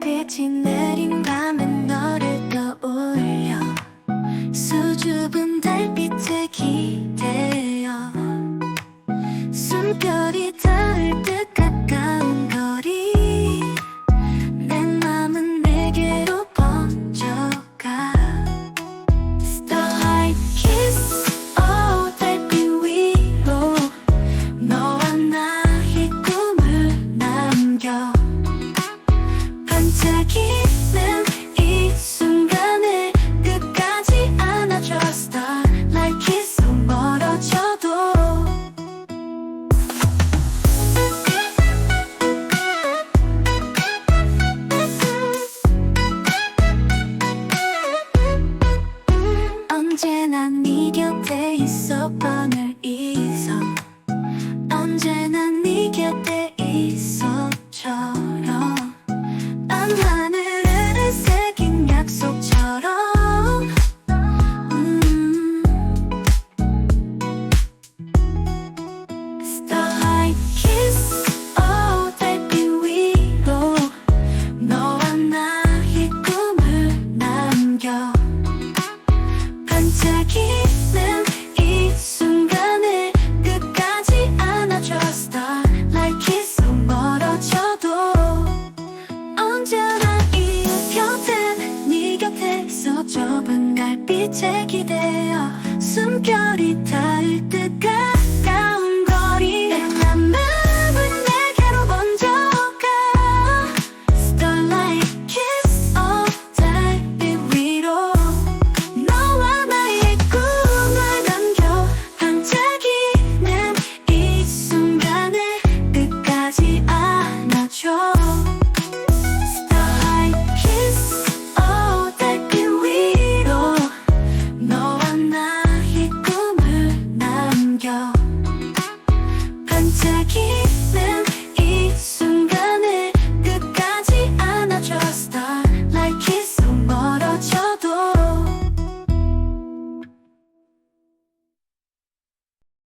같이 내린 밤엔 너를 떠올려. 수줍은 달빛에 기대어. 숨결이 닿을 듯 반짝이는 이 순간을 끝까지 안아줘. 멀어져도 언제나 네 곁에 있어 밤을 빛에 기대어 숨결이 때까지 Kentucky Memphis.